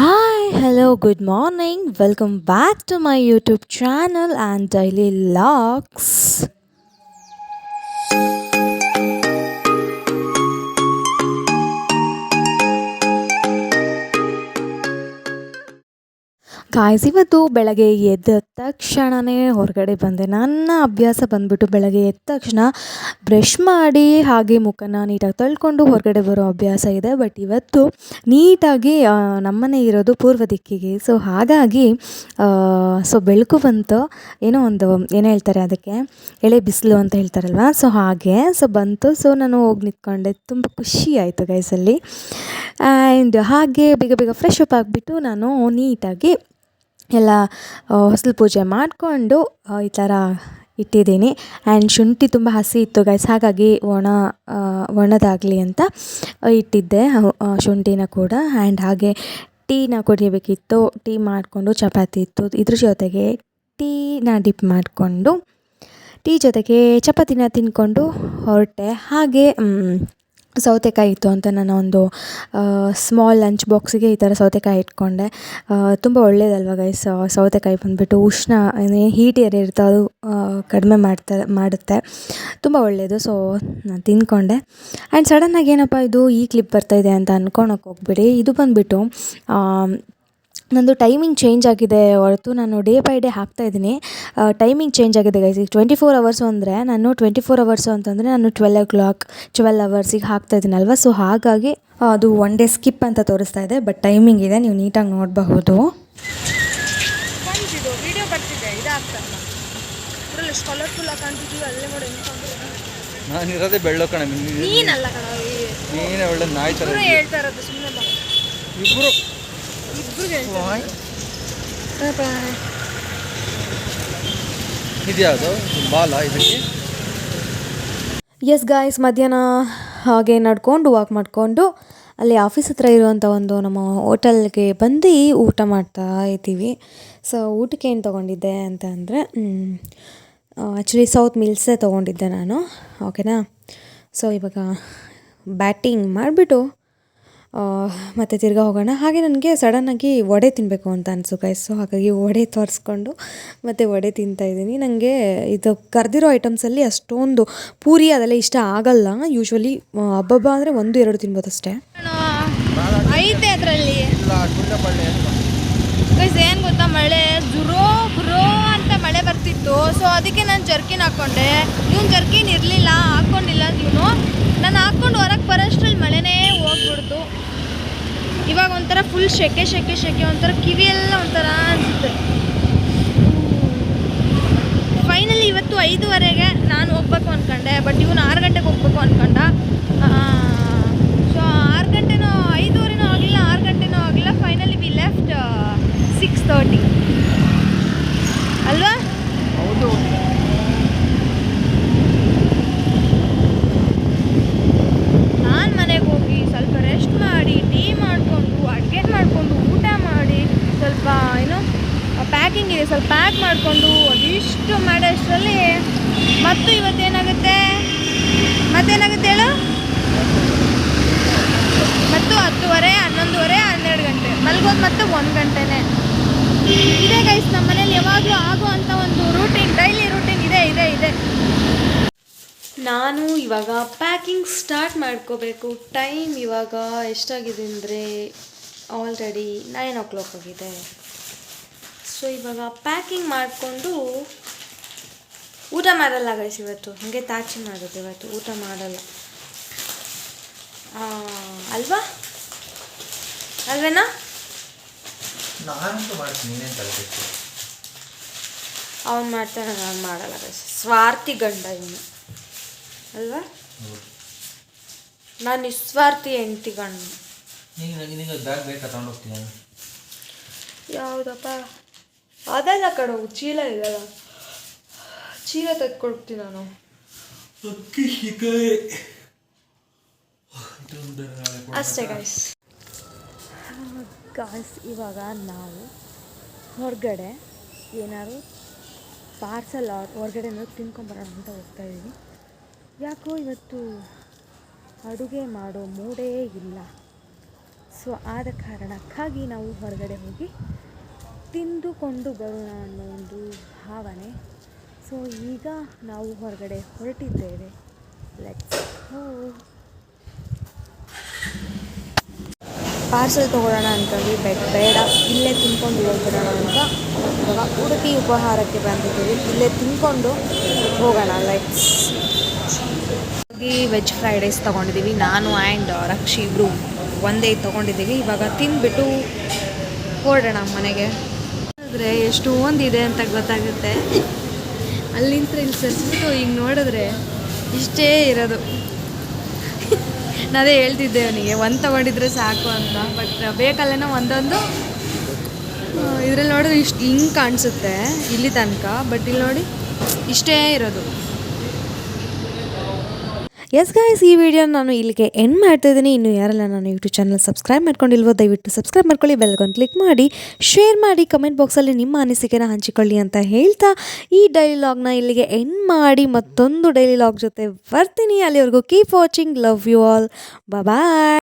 Hi, hello, good morning. Welcome back to my YouTube channel and daily logs. Guys ಇವತ್ತು ಬೆಳಗ್ಗೆ ಎದ್ದ ತಕ್ಷಣವೇ ಹೊರಗಡೆ ಬಂದೆ. ನನ್ನ ಅಭ್ಯಾಸ ಬಂದ್ಬಿಟ್ಟು ಬೆಳಗ್ಗೆ ಎದ್ದ ತಕ್ಷಣ ಬ್ರಷ್ ಮಾಡಿ, ಹಾಗೆ ಮುಖನ ನೀಟಾಗಿ ತೊಳ್ಕೊಂಡು ಹೊರಗಡೆ ಬರೋ ಅಭ್ಯಾಸ ಇದೆ. ಬಟ್ ಇವತ್ತು ನೀಟಾಗಿ ನಮ್ಮನೆ ಇರೋದು ಪೂರ್ವ ದಿಕ್ಕಿಗೆ. ಸೊ ಹಾಗಾಗಿ ಸೊ ಬೆಳಕು ಬಂತು. ಏನೋ ಒಂದು, ಏನು ಹೇಳ್ತಾರೆ ಅದಕ್ಕೆ? ಎಳೆ ಬಿಸಿಲು ಅಂತ ಹೇಳ್ತಾರಲ್ವ? ಸೊ ಹಾಗೆ ಸೊ ಬಂತು. ಸೊ ನಾನು ಹೋಗಿ ನಿಂತ್ಕೊಂಡೆ. ತುಂಬ ಖುಷಿ ಆಯಿತು ಗೈಸಲ್ಲಿ ಆ್ಯಂಡ್ ಹಾಗೆ ಬೇಗ ಬೇಗ ಫ್ರೆಶ್ ಅಪ್ ಆಗಿಬಿಟ್ಟು ನಾನು ನೀಟಾಗಿ ಎಲ್ಲ ಹೊಸಲು ಪೂಜೆ ಮಾಡಿಕೊಂಡು ಈ ಥರ ಇಟ್ಟಿದ್ದೀನಿ. ಆ್ಯಂಡ್ ಶುಂಠಿ ತುಂಬ ಹಸಿ ಇತ್ತು ಗೈಸ್ ಹಾಗಾಗಿ ಒಣ ಒಣದಾಗಲಿ ಅಂತ ಇಟ್ಟಿದ್ದೆ ಶುಂಠಿನ ಕೂಡ. ಆ್ಯಂಡ್ ಹಾಗೆ ಟೀನ ಕುಡಿಯಬೇಕಿತ್ತು ಟೀ ಮಾಡಿಕೊಂಡು ಚಪಾತಿ ಇತ್ತು. ಇದ್ರ ಜೊತೆಗೆ ಟೀನ ಡಿಪ್ ಮಾಡಿಕೊಂಡು, ಟೀ ಜೊತೆಗೆ ಚಪಾತಿನ ತಿಂದ್ಕೊಂಡು ಹೊರಟೆ. ಹಾಗೆ ಸೌತೆಕಾಯಿ ಇತ್ತು ಅಂತ ನಾನು ಒಂದು ಸ್ಮಾಲ್ ಲಂಚ್ ಬಾಕ್ಸಿಗೆ ಈ ಥರ ಸೌತೆಕಾಯಿ ಇಟ್ಕೊಂಡೆ. ತುಂಬ ಒಳ್ಳೆಯದಲ್ವ ಗೈಸ್ ಸೌತೆಕಾಯಿ ಬಂದುಬಿಟ್ಟು ಉಷ್ಣ ಹೀಟ್ ಏರ್ ಇರುತ್ತೆ ಅದು ಕಡಿಮೆ ಮಾಡ್ತಾ, ಮಾಡುತ್ತೆ. ತುಂಬ ಒಳ್ಳೆಯದು ಸೊ ನಾನು ತಿಂದ್ಕೊಂಡೆ ಆ್ಯಂಡ್ ಸಡನ್ನಾಗಿ ಏನಪ್ಪ ಇದು ಈ ಕ್ಲಿಪ್ ಬರ್ತಾಯಿದೆ ಅಂತ ಅನ್ಕೊಳಕ್ಕೆ ಹೋಗ್ಬಿಡಿ. ಇದು ಬಂದುಬಿಟ್ಟು ನಂದು ಟೈಮಿಂಗ್ ಚೇಂಜ್ ಆಗಿದೆ. ಹೊರತು ನಾನು ಡೇ ಬೈ ಡೇ ಹಾಕ್ತಾ ಇದ್ದೀನಿ. ಟೈಮಿಂಗ್ ಚೇಂಜ್ ಆಗಿದೆ ಗೈಸ್ ಈಗ ಟ್ವೆಂಟಿ ಫೋರ್ ಅವರ್ಸು ಅಂದರೆ ನಾನು ಟ್ವೆಂಟಿ ಫೋರ್ ಅವರ್ಸು ಅಂತಂದರೆ ನಾನು ಟ್ವೆಲ್ ಓ ಕ್ಲಾಕ್ ಟ್ವೆಲ್ ಅವರ್ಸಿಗೆ ಹಾಕ್ತಾ ಇದ್ದೀನಲ್ವ ಸೊ ಹಾಗಾಗಿ ಅದು ಒನ್ ಡೇ ಸ್ಕಿಪ್ ಅಂತ ತೋರಿಸ್ತಾ ಇದೆ ಬಟ್ ಟೈಮಿಂಗ್ ಇದೆ. ನೀವು ನೀಟಾಗಿ ನೋಡಬಹುದು. ಕಾಣ್ತಿದ್ದು ವಿಡಿಯೋ ಬರ್ತಿದೆ. ಇದಾಗ್ತಲ್ಲ ಅದ್ರಲ್ಲಿ ಎಷ್ಟು ಕಲರ್ಫುಲ್ ಆಗಿ ಕಾಣ್ತಿದ್ದೀವಿ ಅಲ್ಲೇ ನೋಡಿ ನಾನು ಇರೋದೇ ಬೆಳ್ಳೋ ಕಣ. ನೀನಲ್ಲ ಕಣ ನೀನೇ ಒಳ್ಳೆ ನಾಯಿ ಥರ ಹೇಳ್ತಾ ಇರೋದು ಸುಮ್ಮನೆ ಬಾ. ಇಬ್ಬರು ಇಬ್ರು ಹೇಳ್ತಾರೆ ಇದ್ಯಾವುದು ಬಾಲ ಇದಕ್ಕೆ? ಎಸ್ ಗಾಯ್ಸ್ ಮಧ್ಯಾಹ್ನ ಹಾಗೆ ನಡ್ಕೊಂಡು ವಾಕ್ ಮಾಡಿಕೊಂಡು ಅಲ್ಲಿ ಆಫೀಸ್ ಹತ್ರ ಇರುವಂಥ ಒಂದು ನಮ್ಮ ಹೋಟೆಲ್ಗೆ ಬಂದು ಊಟ ಮಾಡ್ತಾ ಇದ್ದೀವಿ. ಸೊ ಊಟಕ್ಕೆ ಏನು ತೊಗೊಂಡಿದ್ದೆ ಅಂತ ಅಂದರೆ ಆ್ಯಕ್ಚುಲಿ ಸೌತ್ ಮಿಲ್ಸೇ ತೊಗೊಂಡಿದ್ದೆ ನಾನು. ಓಕೆನಾ ಸೊ ಇವಾಗ ಬ್ಯಾಟಿಂಗ್ ಮಾಡಿಬಿಟ್ಟು ಮತ್ತು ತಿರ್ಗಾ ಹೋಗೋಣ. ಹಾಗೆ ನನಗೆ ಸಡನ್ನಾಗಿ ವಡೆ ತಿನ್ನಬೇಕು ಅಂತ ಅನಿಸು ಗೈಸ್ ಸೊ ಹಾಗಾಗಿ ವಡೆ ತೋರಿಸ್ಕೊಂಡು ಮತ್ತು ವಡೆ ತಿಂತಾಯಿದ್ದೀನಿ ನನಗೆ ಇದು ಕರೆದಿರೋ ಐಟಮ್ಸಲ್ಲಿ ಅಷ್ಟೊಂದು ಪೂರಿ ಅದೆಲ್ಲ ಇಷ್ಟ ಆಗಲ್ಲ. ಯೂಶ್ವಲಿ ಹಬ್ಬಬ್ಬ ಅಂದರೆ ಒಂದು ಎರಡು ತಿನ್ಬೋದು ಅಷ್ಟೇ ಐತೆ ಅದರಲ್ಲಿ. ಏನು ಗೊತ್ತಾ? ಮಳೆ ಜುರೋ ಬುರೋ ಅಂತ ಮಳೆ ಬರ್ತಿತ್ತು. ಸೊ ಅದಕ್ಕೆ ನಾನು ಜರ್ಕಿನ್ ಹಾಕ್ಕೊಂಡೆ ಇವನು ಜರ್ಕಿನ್ ಇರಲಿಲ್ಲ ಹಾಕ್ಕೊಂಡಿಲ್ಲ ಇವನು ನಾನು ಹಾಕ್ಕೊಂಡು ಹೊರಗೆ ಬರೋಷ್ಟ್ರಲ್ಲಿ ಮಳೆನೇ ಹೋಗ್ಬಿಡ್ತು ಇವಾಗ ಒಂಥರ ಫುಲ್ ಶೆಕೆ ಶೆಕೆ ಶೆಕೆ, ಒಂಥರ ಕಿವಿ ಎಲ್ಲ ಒಂಥರ ಅನಿಸುತ್ತೆ. ಫೈನಲಿ ಇವತ್ತು ಐದುವರೆಗೆ ನಾನು ಹೋಗ್ಬೇಕು ಅಂದ್ಕೊಂಡೆ ಬಟ್ ಇವನು ಆರು ಗಂಟೆಗೆ ಹೋಗ್ಬೇಕು ಅಂದ್ಕೊಂಡ ಸೊ ಆರು ಗಂಟೆನೂ, ಐದುವರೆನೂ ಆಗಲಿಲ್ಲ ಆರು ಗಂಟೆನೂ ಆಗಿಲ್ಲ. Finally we left six thirty ಅಲ್ವಾ ಹೌದು ನಾನು ಮನೆಗೆ ಹೋಗಿ ಸ್ವಲ್ಪ ರೆಸ್ಟ್ ಮಾಡಿ ಟೀ ಮಾಡಿಕೊಂಡು ಅಡುಗೆ ಮಾಡಿಕೊಂಡು ಊಟ ಮಾಡಿ ಸ್ವಲ್ಪ ಏನು ಪ್ಯಾಕಿಂಗ್ ಇದೆ ಸ್ವಲ್ಪ ಪ್ಯಾಕ್ ಮಾಡಿಕೊಂಡು ಅದಿಷ್ಟು ಮಾಡೋಷ್ಟರಲ್ಲಿ ಮತ್ತು ಇವತ್ತೇನಾಗುತ್ತೆ ಮತ್ತೇನಾಗುತ್ತೆ ಹೇಳು? ಮತ್ತು ಹತ್ತುವರೆ, ಹನ್ನೊಂದುವರೆ, ಹನ್ನೆರಡು ಗಂಟೆ. ಮಲ್ಗೋದು ಮತ್ತು ಒಂದು ಗಂಟೆನೇ. ಇದೆ ಗೈಸ್ ನಮ್ಮ ಮನೇಲಿ ಯಾವಾಗಲೂ ಆಗುವಂಥ ಒಂದು ರೂಟೀನ್ ಡೈಲಿ ರೂಟೀನ್ ಇದೆ ಇದೆ ಇದೆ. ನಾನು ಇವಾಗ ಪ್ಯಾಕಿಂಗ್ ಸ್ಟಾರ್ಟ್ ಮಾಡ್ಕೋಬೇಕು. ಟೈಮ್ ಇವಾಗ ಎಷ್ಟಾಗಿದೆ ಅಂದರೆ ಆಲ್ರೆಡಿ ನೈನ್ ಓ ಕ್ಲಾಕ್ ಆಗಿದೆ. ಸೊ ಇವಾಗ ಪ್ಯಾಕಿಂಗ್ ಮಾಡಿಕೊಂಡು ಊಟ ಮಾಡಲ್ಲ ಗೈಸ್ ಇವತ್ತು. ಹಾಗೆ ತಾಚಿ ಮಾಡೋದು ಇವತ್ತು. ಊಟ ಮಾಡಲ್ಲ. ಅಲ್ವಾ? ಅಲ್ವೇನಾ? ಅವ್ನು ಮಾಡ್ತಾನೆ ನಾನು ಮಾಡಲ್ಲ ಗೈಸ್ ಸ್ವಾರ್ಥಿ ಗಂಡ ಇವನು. ಅಲ್ವಾ? ನಾನು ನಿಸ್ವಾರ್ಥಿ ಹೆಂಡತಿ ಗಂಡ ಯಾವುದಪ್ಪ? ಅದೆಲ್ಲ ಕಡೆ ಚೀಲ ಇದೆಯಲ್ಲ. ಚೀಲ ತೆಗೆದುಕೊಡ್ತೀನಿ ನಾನು. ಅಕ್ಕಿ ಅಷ್ಟೇ ಗಾಯ್ಸ್ ಗಾಯ್ಸ್ ಇವಾಗ ನಾವು ಹೊರಗಡೆ ಏನಾದ್ರು ಪಾರ್ಸಲ್ ಹೊರಗಡೆ ತಿನ್ಕೊಂಬರೋಣ ಅಂತ ಹೋಗ್ತಾ ಇದ್ದೀವಿ ಯಾಕೋ ಇವತ್ತು ಅಡುಗೆ ಮಾಡೋ ಮೂಡೇ ಇಲ್ಲ. ಸೊ ಆದ ಕಾರಣಕ್ಕಾಗಿ ನಾವು ಹೊರಗಡೆ ಹೋಗಿ ತಿಂದುಕೊಂಡು ಬರೋಣ ಅನ್ನೋ ಒಂದು ಭಾವನೆ. ಸೊ ಈಗ ನಾವು ಹೊರಗಡೆ ಹೊರಟಿದ್ದೇವೆ. ಲೆಟ್ಸ್ ಪಾರ್ಸೆಲ್ ತೊಗೊಳ್ಳೋಣ ಅಂತಂದು ಬೆಡ್, ಬೇಡ. ಇಲ್ಲೇ ತಿನ್ಕೊಂಡು ಹೋಗ್ಬಿಡೋಣ ಅಂತ ಇವಾಗ ಉಡುಪಿ ಉಪಹಾರಕ್ಕೆ ಬಂದಿದ್ದೀವಿ. ಇಲ್ಲೇ ತಿನ್ಕೊಂಡು ಹೋಗೋಣ. ಲೈಟ್ಸ್ ವೆಜ್ ಫ್ರೈಡ್ ರೈಸ್ ತೊಗೊಂಡಿದ್ದೀವಿ. ನಾನು ಆ್ಯಂಡ್ ರಕ್ಷಿ ಇಬ್ಬರು ಒಂದೇ ತೊಗೊಂಡಿದ್ದೀವಿ. ಇವಾಗ ತಿಂದುಬಿಟ್ಟು ಹೊರಡೋಣ ಮನೆಗೆ. ನೋಡಿದ್ರೆ ಎಷ್ಟು ಒಂದಿದೆ ಅಂತ ಗೊತ್ತಾಗುತ್ತೆ. ಅಲ್ಲಿಂತ ಇಲ್ಲಿ ಸರಿಸ್ಬಿಟ್ಟು ಈಗ ನೋಡಿದ್ರೆ ಇಷ್ಟೇ ಇರೋದು. ನಾನೇ ಹೇಳ್ತಿದ್ದೆ ಅವನಿಗೆ, ಒಂದು ತೊಗೊಂಡಿದ್ರೆ ಸಾಕು ಅಂತ ಬಟ್ ಬೇಕಲ್ಲೇನೋ ಒಂದೊಂದು ಇದ್ರಲ್ಲಿ ನೋಡಿದ್ರೆ ಇಷ್ಟು ಹಿಂಗೆ ಕಾಣಿಸುತ್ತೆ, ಇಲ್ಲಿ ತನಕ ಬಟ್ ಇಲ್ಲಿ ನೋಡಿ ಇಷ್ಟೇ ಇರೋದು. ಎಸ್ ಗಾಯ್ಸ್ ಈ ವಿಡಿಯೋ ನಾನು ಇಲ್ಲಿಗೆ ಎಂಡ್ ಮಾಡ್ತಾ ಇದ್ದೀನಿ. ಇನ್ನು ಯಾರೆಲ್ಲ ನಾನು ಯೂಟ್ಯೂಬ್ ಚಾನಲ್ ಸಬ್ಸ್ಕ್ರೈಬ್ ಮಾಡ್ಕೊಂಡಿಲ್ವೋ, ದಯವಿಟ್ಟು ಸಬ್ಸ್ಕ್ರೈಬ್ ಮಾಡ್ಕೊಳ್ಳಿ ಬೆಲ್ಗೊಂದು ಕ್ಲಿಕ್ ಮಾಡಿ ಶೇರ್ ಮಾಡಿ ಕಮೆಂಟ್ ಬಾಕ್ಸಲ್ಲಿ ನಿಮ್ಮ ಅನಿಸಿಕೆನ ಹಂಚಿಕೊಳ್ಳಿ ಅಂತ ಹೇಳ್ತಾ ಈ ಡೈಲಾಗ್ನ ಇಲ್ಲಿಗೆ ಎಂಡ್ ಮಾಡಿ, ಮತ್ತೊಂದು ಡೈಲಾಗ್ ಜೊತೆ ಬರ್ತೀನಿ. ಅಲ್ಲಿವರೆಗೂ keep watching love you all bye